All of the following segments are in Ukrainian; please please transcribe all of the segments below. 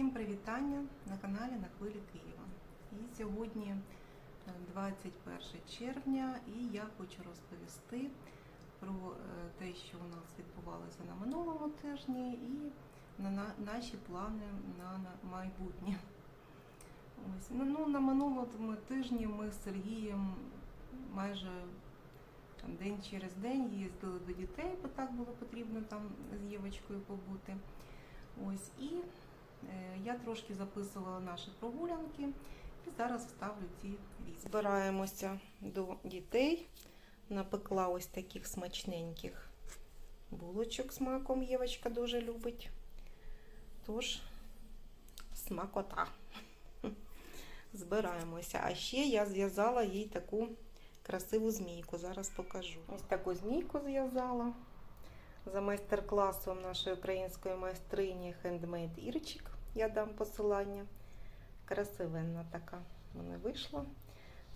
Всім привітання на каналі На хвилі Києва. І сьогодні е, 21 червня, і я хочу розповісти про е, те, що у нас відбувалося на минулому тижні, і на на- наші плани на майбутнє. Ось. Ну, ну, на минулому тижні ми з Сергієм майже там, день через день їздили до дітей, бо так було потрібно там з Євочкою побути. Ось і е, я трошки записувала наші прогулянки і зараз вставлю ці відео. Збираємося до дітей. Напекла ось таких смачненьких булочок з маком. Євочка дуже любить. Тож, смакота. Збираємося. А ще я зв'язала їй таку красиву змійку. Зараз покажу. Ось таку змійку зв'язала за майстер-класом нашої української майстрині Handmade Ірчик. Я дам посилання. Красивенна така в мене вийшла.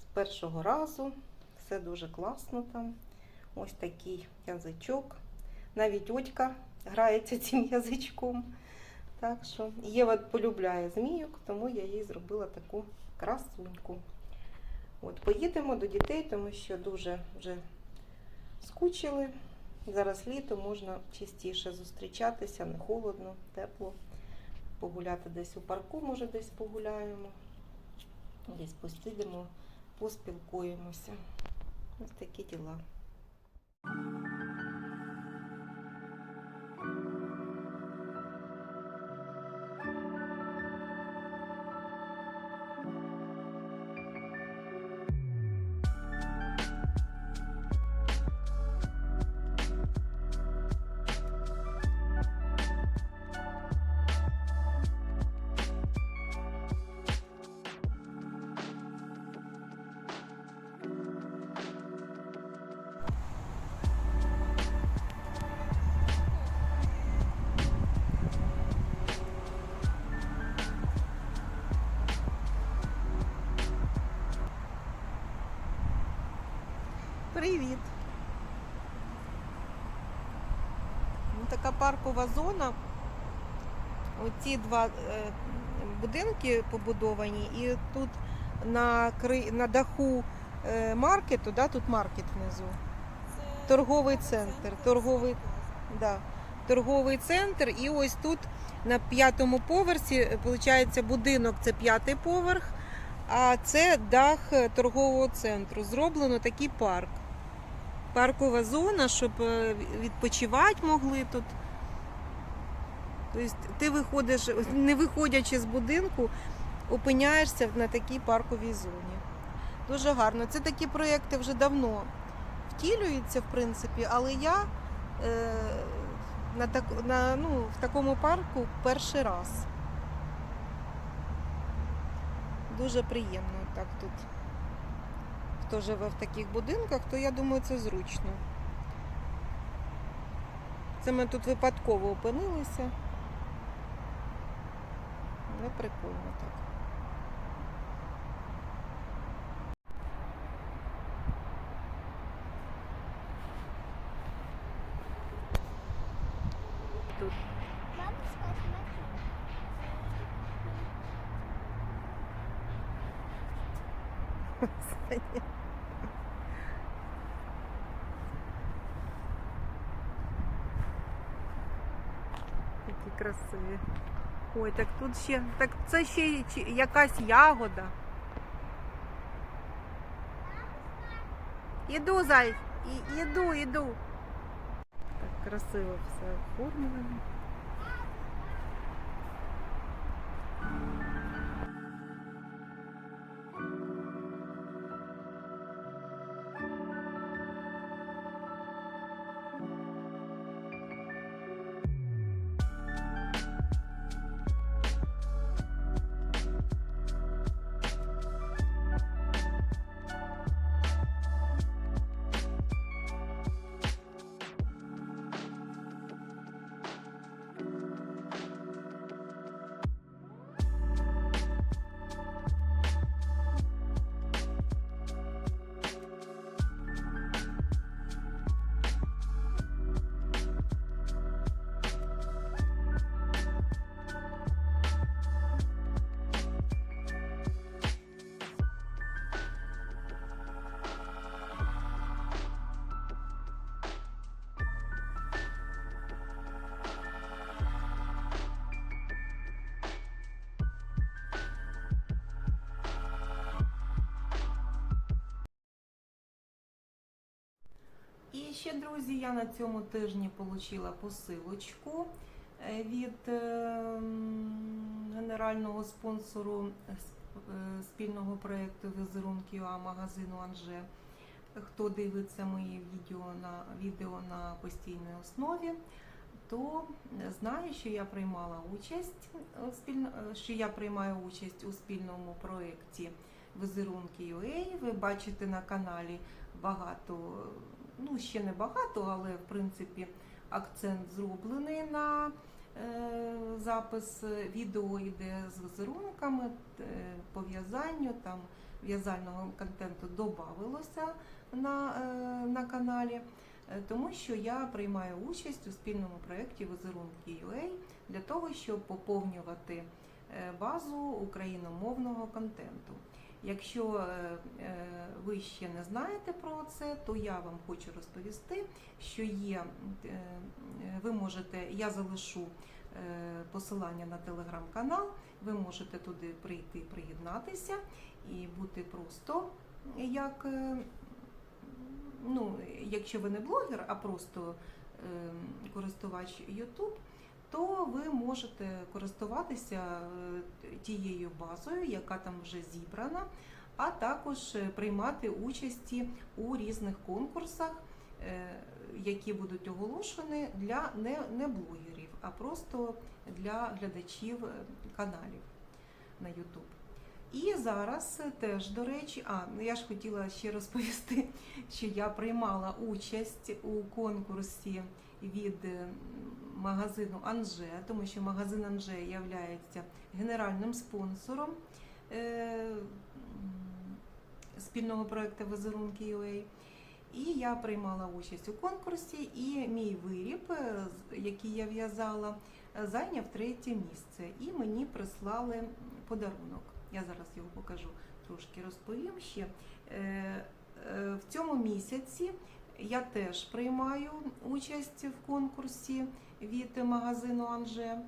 З першого разу. Все дуже класно там. Ось такий язичок. Навіть Одька грається цим язичком. Так що Єва полюбляє змійок, тому я їй зробила таку красуньку. От, поїдемо до дітей, тому що дуже вже скучили. Зараз літо можна частіше зустрічатися, не холодно, тепло. Погуляти десь у парку, може десь погуляємо. Десь посидимо, поспілкуємося. Ось такі діла. Така зона. Оці два е, будинки побудовані, і тут на, кри... на даху е, маркету, да, тут маркет внизу. Торговий центр. Торговий, да, торговий центр. І ось тут на п'ятому поверсі, виходить, будинок це п'ятий поверх, а це дах е, торгового центру. Зроблено такий парк. Паркова зона, щоб е, відпочивати могли тут. Тобто ти виходиш, не виходячи з будинку, опиняєшся на такій парковій зоні. Дуже гарно. Це такі проєкти вже давно втілюються, в принципі, але я е, на, так, на, ну, в такому парку перший раз. Дуже приємно так тут. Хто живе в таких будинках, то я думаю, це зручно. Це ми тут випадково опинилися. Але прикольно так. Тут Бабушка, смотри. Такі красиві. Ой, так тут ще. Так це ще якась ягода. Іду, зай, іду, іду. Так красиво все оформлено. Ще, друзі, я на цьому тижні отримала посилочку е, від е, генерального спонсору е, спільного проєкту візерунки магазину Анже. Хто дивиться мої відео на, відео на постійній основі, то знає, що я приймала участь е, що я приймаю участь у спільному проєкті Візерунки UA. Ви бачите на каналі багато, ну ще не багато, але в принципі акцент зроблений на е, запис відео йде з візерунками, е, по в'язанню, там в'язального контенту додавалося на, е, на каналі. Е, Тому що я приймаю участь у спільному проєкті Візерунки UA для того, щоб поповнювати е, базу україномовного контенту. Якщо е, е, ви ще не знаєте про це, то я вам хочу розповісти, що є, е, ви можете, я залишу посилання на телеграм-канал, ви можете туди прийти, приєднатися і бути просто як, ну, якщо ви не блогер, а просто користувач YouTube, то ви можете користуватися е, тією базою, яка там вже зібрана, а також е, приймати участі у різних конкурсах, е, які будуть оголошені для не, блогерів, а просто для глядачів каналів на YouTube. І зараз теж, до речі, а ну, я ж хотіла ще розповісти, що я приймала участь у конкурсі від е, магазину Анже, тому що магазин Анже є генеральним спонсором е, спільного проекту Візерунки UA. І я приймала участь у конкурсі, і мій виріб, е, який я в'язала, зайняв третє місце. І мені прислали подарунок. Я зараз його покажу, трошки розповім ще. В цьому місяці я теж приймаю участь в конкурсі від магазину Анже.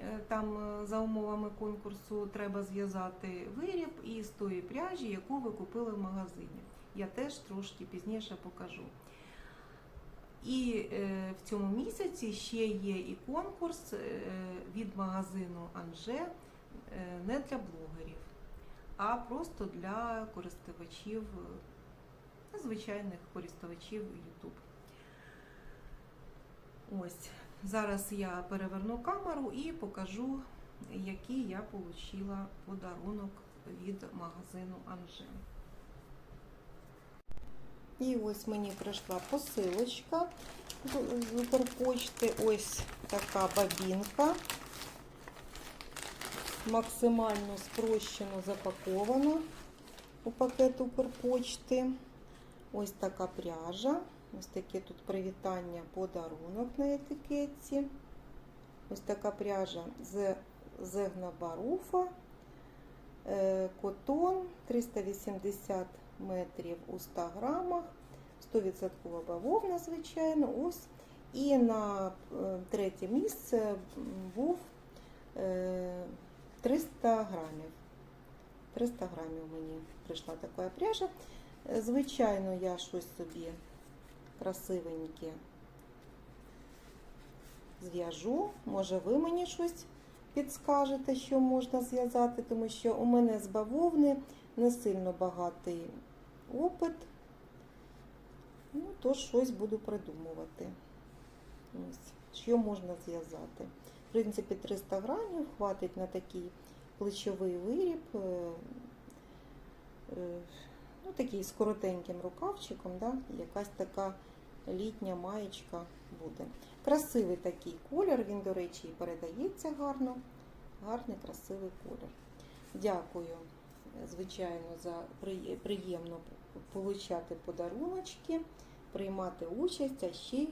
Е, Там е, за умовами конкурсу треба зв'язати виріб із тої пряжі, яку ви купили в магазині. Я теж трошки пізніше покажу. І е, в цьому місяці ще є і конкурс від магазину Анже не для блогерів, а просто для користувачів, звичайних користувачів YouTube. Ось зараз я переверну камеру і покажу, який я отримала подарунок від магазину Анже. І ось мені прийшла посилочка з Укрпочти. Ось така бабінка. Максимально спрощено запакована у пакет Укрпочти. Ось така пряжа. Ось таке тут привітання, подарунок на етикетці. Ось така пряжа з Зегна Баруфа. Е, Котон 380 метрів у 100 грамах. 100% бавовна, звичайно. Ось. І на е, третє місце був е, 300 грамів. 300 грамів мені прийшла така пряжа. Е, Звичайно, я щось собі красивеньке зв'яжу. Може, ви мені щось підскажете, що можна зв'язати, тому що у мене з бавовни не сильно багатий опит. Ну, то щось буду придумувати. Ось, що можна зв'язати. В принципі, 300 грамів хватить на такий плечовий виріб. Ну, такий з коротеньким рукавчиком, да? якась така літня маєчка буде. Красивий такий колір, він, до речі, і передається гарно. Гарний, красивий колір. Дякую, звичайно, за приємно получати подаруночки, приймати участь, а ще й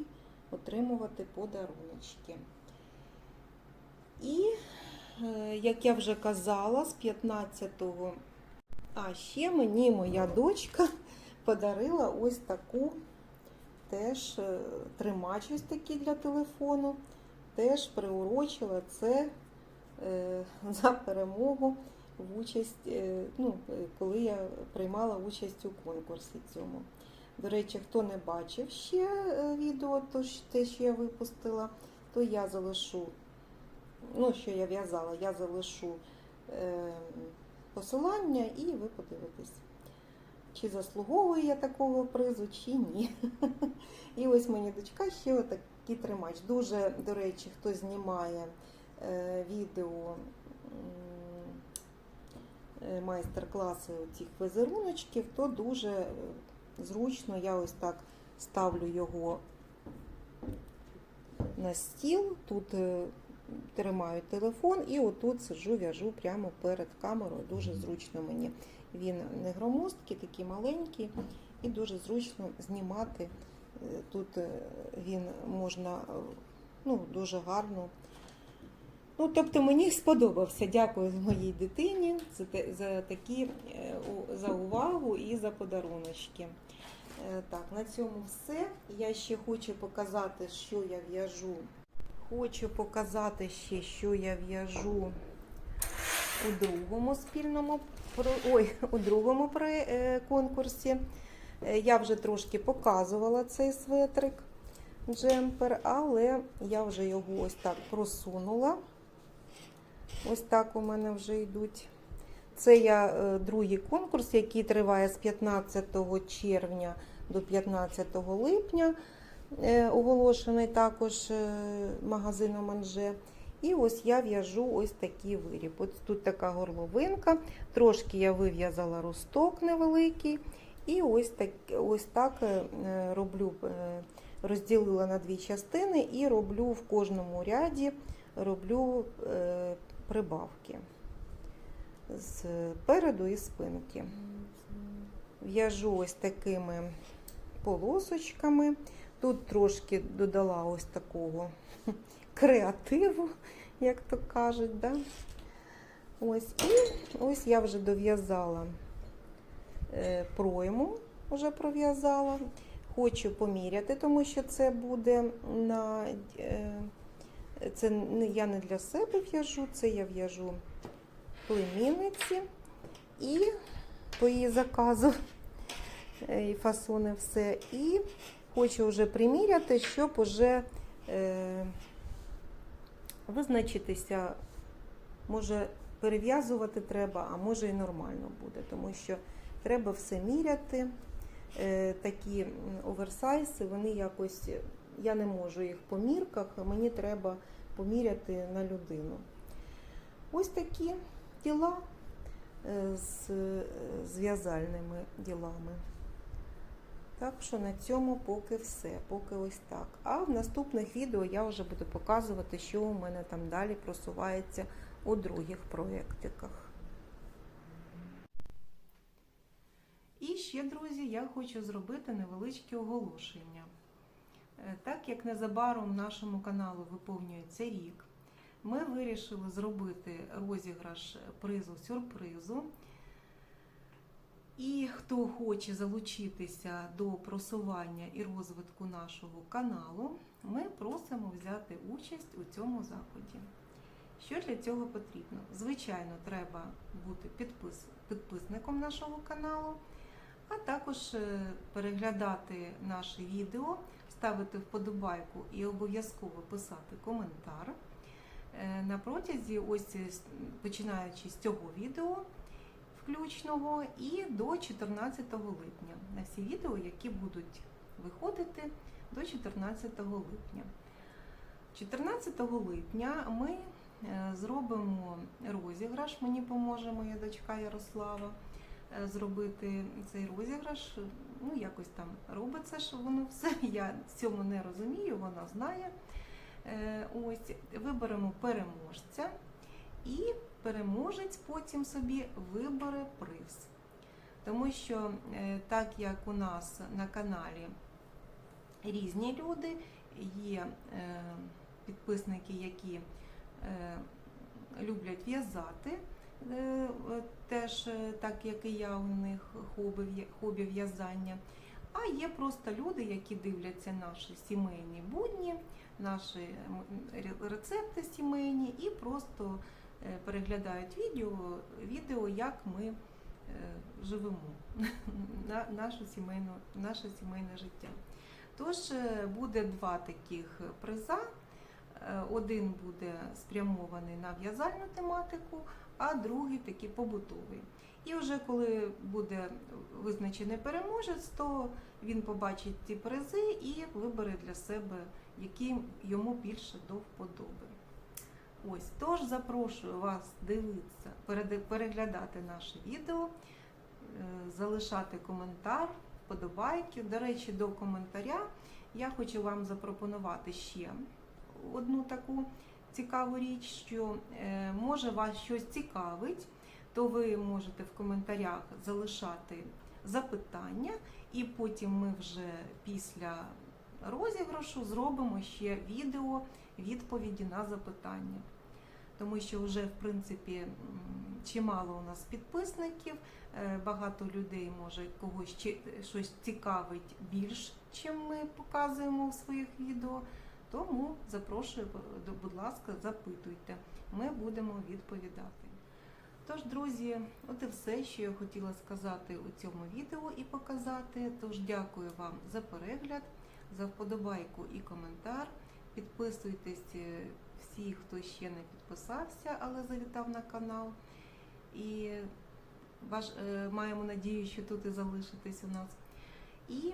отримувати подаруночки. І, е, як я вже казала, з 15-го, а ще мені моя дочка подарила ось таку теж е, тримач ось такий для телефону. Теж приурочила це е, за перемогу в участь, е, ну, коли я приймала участь у конкурсі цьому. До речі, хто не бачив ще відео, то те, що я випустила, то я залишу, ну, що я в'язала, я залишу посилання і ви подивитесь, чи заслуговую я такого призу, чи ні. І ось мені дочка ще отакий тримач. Дуже, до речі, хто знімає е, відео е, майстер-класи цих візеруночків, то дуже е, зручно. Я ось так ставлю його на стіл, тут тримаю телефон і отут сиджу, в'яжу прямо перед камерою. Дуже зручно мені. Він не громоздкий, такий маленький, і дуже зручно знімати. Е, Тут е, він можна е, ну, дуже гарно. Ну, тобто мені сподобався. Дякую моїй дитині за, за такі за увагу і за подаруночки. Так, на цьому все. Я ще хочу показати, що я в'яжу. Хочу показати ще, що я в'яжу у другому спільному ой, у другому е, конкурсі. Е, Я вже трошки показувала цей светрик джемпер, але я вже його ось так просунула. Ось так у мене вже йдуть. Це я е, другий конкурс, який триває з 15 червня до 15 липня. Е, Оголошений також е, магазином Анже. І ось я в'яжу ось такий виріб. Ось тут така горловинка, трошки я вив'язала росток невеликий. І ось так, ось так е, роблю, розділила на дві частини і роблю в кожному ряді роблю прибавки з переду і спинки. В'яжу ось такими полосочками. Тут трошки додала ось такого креативу, як то кажуть. Да? Ось, і ось я вже дов'язала е, пройму, вже пров'язала. Хочу поміряти, тому що це буде на. Е, це я не для себе в'яжу, це я в'яжу племінниці і по її заказу е, і фасони все. І хочу вже приміряти, щоб уже е, визначитися, може перев'язувати треба, а може і нормально буде, тому що треба все міряти. Е, такі м, оверсайзи, вони якось, я не можу їх по мірках, мені треба поміряти на людину. Ось такі діла е, з е, зв'язальними ділами. Так що на цьому поки все, поки ось так. А в наступних відео я вже буду показувати, що у мене там далі просувається у других проєктиках. І ще, друзі, я хочу зробити невеличке оголошення. Е, Так як незабаром нашому каналу виповнюється рік, ми вирішили зробити розіграш призу сюрпризу. І хто хоче залучитися до просування і розвитку нашого каналу, ми просимо взяти участь у цьому заході. Що для цього потрібно? Звичайно, треба бути підпис, підписником нашого каналу, а також е, переглядати наше відео, ставити вподобайку і обов'язково писати коментар. Е, На протязі, ось е, починаючи з цього відео включного і до 14 липня. На всі відео, які будуть виходити до 14 липня. 14 липня ми е, зробимо розіграш, мені поможе моя дочка Ярослава е, зробити цей розіграш. Ну, якось там робиться, що воно все. Я цьому не розумію, вона знає. Е, Ось виберемо переможця і переможець потім собі вибере приз. Тому що е, так як у нас на каналі різні люди, є е, підписники, які е, люблять в'язати, теж так як і я у них хобі, в'язання. А є просто люди, які дивляться наші сімейні будні, наші рецепти сімейні і просто переглядають відео, відео як ми живемо на нашу сімейну, наше сімейне життя. Тож е, буде два таких приза. Е, Один буде спрямований на в'язальну тематику, а другий такий побутовий. І вже коли буде визначений переможець, то він побачить ці призи і вибере для себе, які йому більше до вподоби. Ось, тож запрошую вас дивитися, переглядати наше відео, е, залишати коментар, вподобайки. До речі, до коментаря я хочу вам запропонувати ще одну таку цікаву річ, що е, може вас щось цікавить, то ви можете в коментарях залишати запитання, і потім ми вже після розіграшу зробимо ще відео відповіді на запитання. Тому що вже, в принципі, чимало у нас підписників, е, багато людей може когось щось цікавить більш, чим ми показуємо у своїх відео. Тому запрошую, будь ласка, запитуйте. Ми будемо відповідати. Тож, друзі, от і все, що я хотіла сказати у цьому відео і показати. Тож дякую вам за перегляд, за вподобайку і коментар. Підписуйтесь е, всі, хто ще не підписався, але завітав на канал. І ваш, е, маємо надію, що тут і залишитесь у нас. І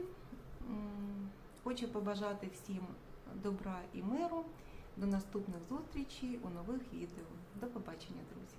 м, хочу побажати всім добра і миру. До наступних зустрічей у нових відео. До побачення, друзі!